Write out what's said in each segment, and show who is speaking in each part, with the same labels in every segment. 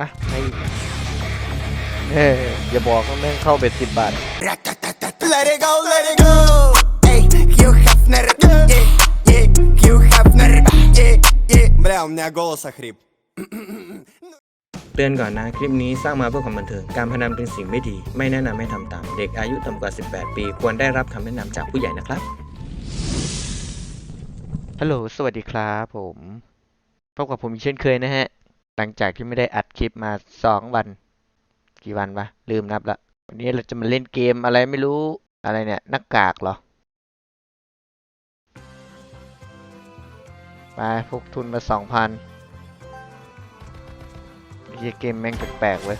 Speaker 1: อ่ะให้อีกเฮ้ยอย่าบอกว่าแม่งเข้าเบ็ดสิบบาท
Speaker 2: Let it go, let it go. Ey, Hugh Hefner, yeah, yeah, Hugh Hefner, yeah, yeah. Бля, у меня голос охрип.
Speaker 3: เตือนก่อนนะ คลิปนี้สร้างมาเพื่อความบันเทิง การพนันเป็นสิ่งไม่ดี ไม่แนะนำให้ทำตาม เด็กอายุต่ำกว่า 18 ปี ควรได้รับคำแนะนำจากผู้ใหญ่นะครับ
Speaker 1: ฮัลโหล สวัสดีครับผม พบกับผมอีกเช่นเคยนะฮะ หลังจากที่ไม่ได้อัดคลิปมาสองวัน กี่วันวะลืมนับละวันนี้เราจะมาเล่นเกมอะไรไม่รู้อะไรเนี่ยหน้ากากเหรอไปพกทุนมาสองพันเฮียเกมแม่งแปลกๆเว้ย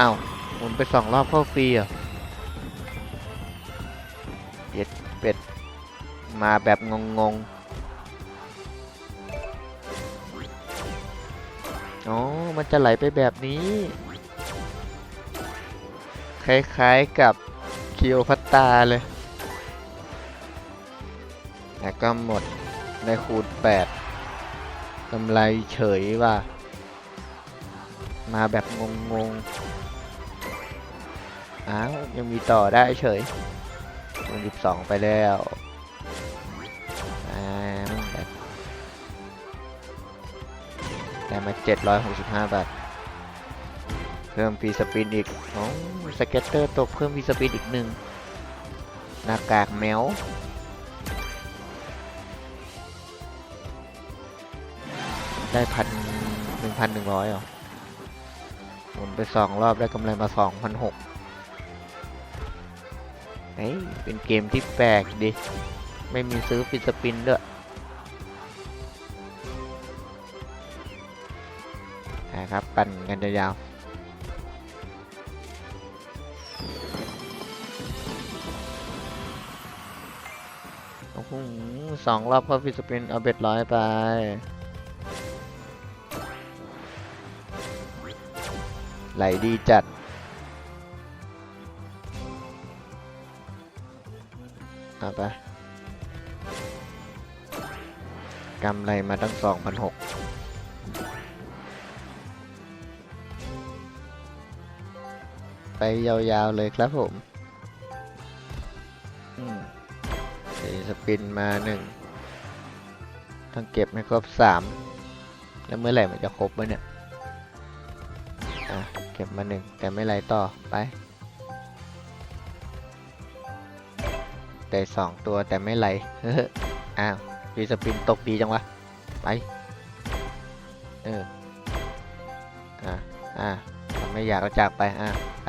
Speaker 1: อ้าวหมุนไปสองรอบเข้าฟรีอะ เย็ดเป็ด มาแบบงงงๆอ๋อ มันจะไหลไปแบบนี้ คล้ายๆกับคิโอพัตตาเลย แล้วก็หมดในคูณ 8กำไรเฉยว่ะ มาแบบงงๆ อ้าว ยังมีต่อได้เฉย คูณ12ไปแล้วอ่าแบบได้มา765บห้าบาท เพิ่มฟีสปินอีกโอ๋อสเก็ตเตอร์ตกเพิ่มฟีสปินอีกหนึ่งหน้ากากแมวได้พันหนึ่งพันหนึ่งร้อยเหรอหมุนไปสองรอบได้กำไรมาสองพันหก ฮ้ย เป็นเกมที่แปลกดิ ไม่มีซื้อฟิสปินด้วยนะครับ ปั่นกันยาวโอ้โหสองรอบเข้าฟิสปินเอาเบ็ดร้อยไปไหลดีจัด เอาไปกำไรมาตั้งสองพันหกไปยาวๆเลยครับผมอืมสีสปินมาหนึ่งต้องเก็บให้ครบสามแล้วเมื่อไหร่มันจะครบวะเนี่ย อะ เก็บมาหนึ่งแต่ไม่ไหลต่อไป ได้สองตัวแต่ไม่ไหลเฮ้ออ้าวฟีสปินตกดีจังวะ ไป เออ อะอะไม่อยากก็จากไป อะไป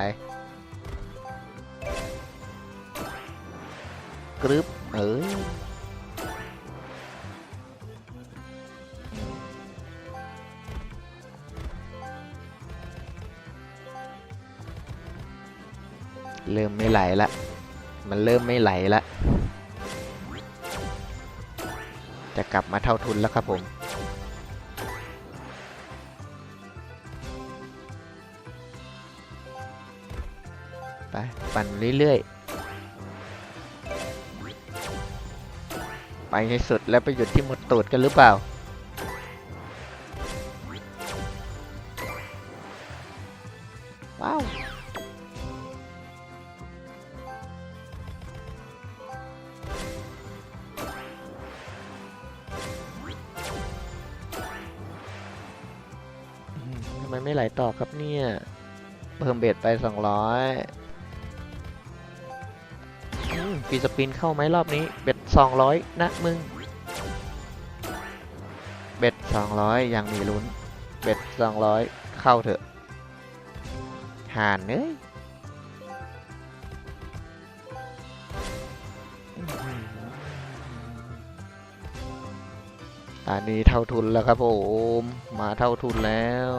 Speaker 1: กรึบเอ้ยเริ่มไม่ไหลละ มันเริ่มไม่ไหลละจะกลับมาเท่าทุนแล้วครับผม ไป ปั่นเรื่อยๆ ไปให้สุดแล้วไปหยุดที่หมดตูดกันหรือเปล่า ว้าว มทำไม่ไหลต่อครับเนี่ย เพิ่มเบ็ดไป 200อฟีสปินเข้าไหมรอบนี้ เบ็ด 200 นะมึง เบ็ด 200 ยังมีลุ้น เบ็ด 200 เข้าเถอะห่านเอ้ยอื้อหือตอนนี้เท่าทุนแล้วครับผม มาเท่าทุนแล้ว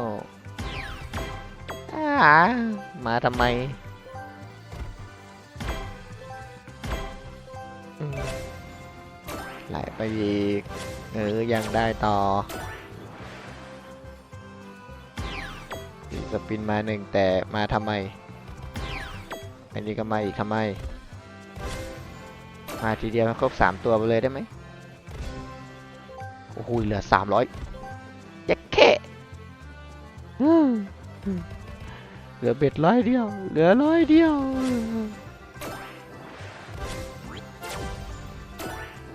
Speaker 1: า มาทำไม ไหลไปอีก เออ ยังได้ต่อสปินมาหนึ่งแต่มาทำไม อันนี้ก็มาอีกทำไม มาทีเดียวครบสามตัวไปเลยได้ไหมโอ้โหเหลือสามร้อยยักแค่อืม เหลือเบ็ดร้อยเดียว เหลือร้อยเดียว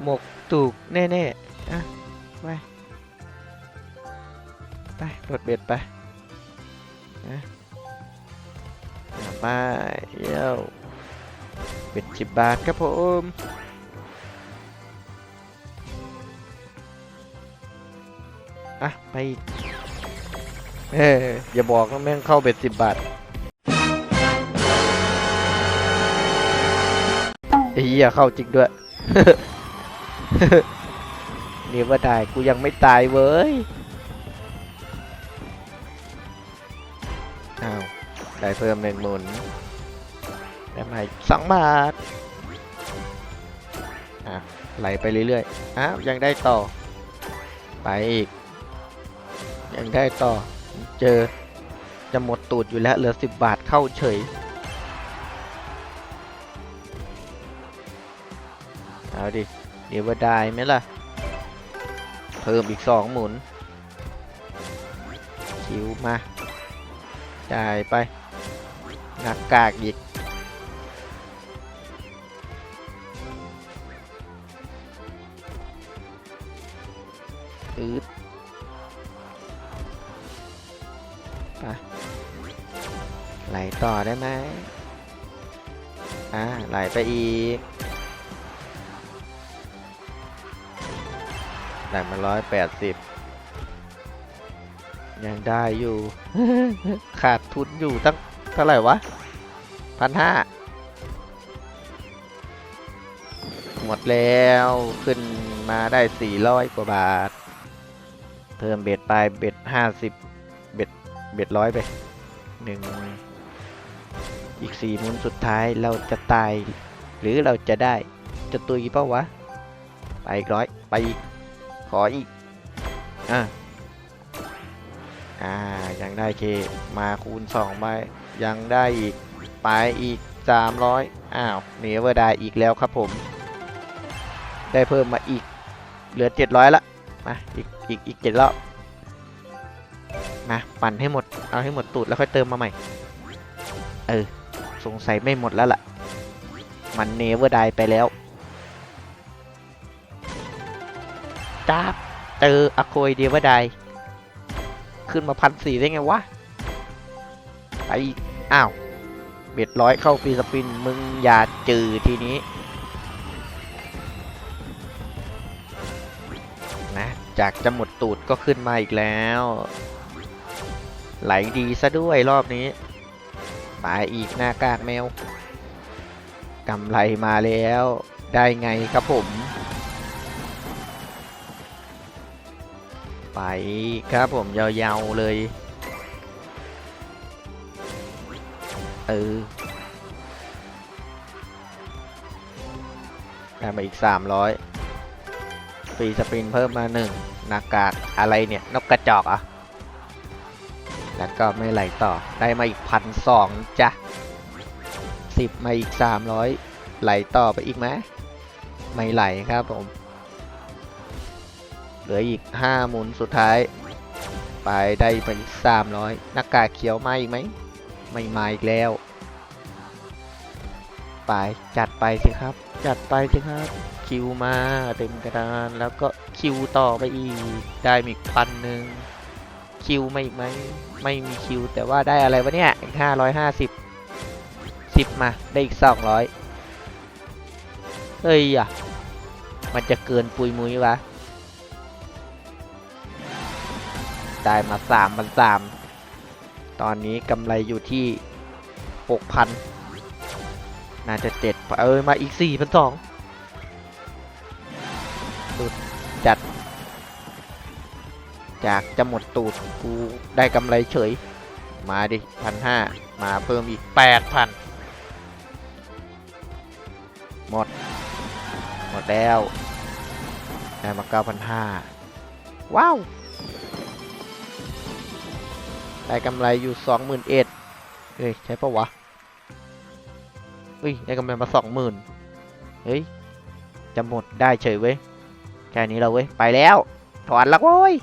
Speaker 1: หมกถูกแน่ๆอะไปไปรถเบ็ดไปนะอะไปเยี่ยวเบ็ดสิบบาทครับผมอะไปอีก เอ้ยอย่าบอกนะแม่งเข้าเบ็ดสิบบาทไอ้เหี้ยเข้าจริงด้วย นี่ว่าได้กูยังไม่ตายเว้ย อ้าว ได้เพิ่มหนึ่งหมุนได้มาอีกสองบาท อะไหลไปเรื่อยๆ อ้าว ยังได้ต่อ ไปอีก ยังได้ต่อ เจอ จะหมดตูดอยู่แล้วเหลือสิบบาทเข้าเฉยเอาดิ เดี๋ยวว่าได้ไหมล่ะ เพิ่มอีกสองหมุน คิวมา จ่ายไปหนักกากอีกอืด ต่อได้ไหมอ่าไหลไปอีกได้มาร้อยแปดสิบยังได้อยู่ ขาดทุนอยู่ตั้งเท่าไหร่วะพันห้าหมดแล้วขึ้นมาได้สี่ร้อยกว่าบาท เพิ่มเบ็ดไปเบ็ดห้าสิบเบ็ดเบ็ดร้อยไปหนึ่ง อีกสี่หมุนสุดท้ายเราจะตาย หรือเราจะได้จะตุยเปล่าวะ ไปอีกร้อยไปขออีก อะอ่า ยังได้เค มาคูณสองใบยังได้อีก ไปอีกสามร้อยอ้าวเนเวอร์ได้อีกแล้วครับผม ได้เพิ่มมาอีก เหลือเจ็ดร้อยละ มา อีก อีก อีกเจ็ดรอบมาปั่นให้หมด เอาให้หมดตูดแล้วค่อยเติมมาใหม่ เออ สงสัยไม่หมดแล้วล่ะ มันเนเวอร์ไดไปแล้วจ้าเจออโคยเดียวว่าใดขึ้นมาพันสี่ได้ไงวะไปอีกอ้าวเบ็ดร้อยเข้าฟรีสปิน มึงอย่าจือทีนี้นะจากจะหมดตูดก็ขึ้นมาอีกแล้ว ไหลดีซะด้วยรอบนี้ ไปอีกหน้ากากแมวกำไรมาแล้วได้ไงครับผม ไปครับผมยาวๆเลย เออได้มาอีก 300ฟรีสปรินเพิ่มมาหนึ่งหน้ากากอะไรเนี่ย นกกระจอกอะ แล้วก็ไม่ไหลต่อได้มาอีกพันสองจ้ะสิบมาอีก300ไหลต่อไปอีกไหมไม่ไหลครับผม เหลืออีก5หมุนสุดท้าย ไปได้ไปอีก300หน้ากากเขียวมาอีกไหมไม่มาอีกแล้ว ไปจัดไปสิครับ จัดไปสิครับคิวมาเต็มกระดานแล้วก็คิวต่อไปอีกได้อีกพันหนึ่ง คิวมาอีกไหมไม่มีคิว แต่ว่าได้อะไรวะเนี่ยอีก550 10มาได้อีก200เฮ้ยอะมันจะเกินปุยมุ้ยวะได้มาสามพันสามตอนนี้กำไรอยู่ที่หกพันน่าจะเจ็ดเออมาอีกสี่พันสอง จากจะหมดตูดกูได้กำไรเฉย มาดิพันห้ามาเพิ่มอีกแปดพันหมด หมดแล้วได้มาเก้าพันห้าว้าว ได้กำไรอยู่สองหมื่นเอ็ดเฮ้ย ใช่ปะวะเฮ้ย ได้กำไรมาสองหมื่นเฮ้ย จะหมดได้เฉยเว้ย แค่นี้เราเว้ย ไปแล้ว ถอนล้วเว้ย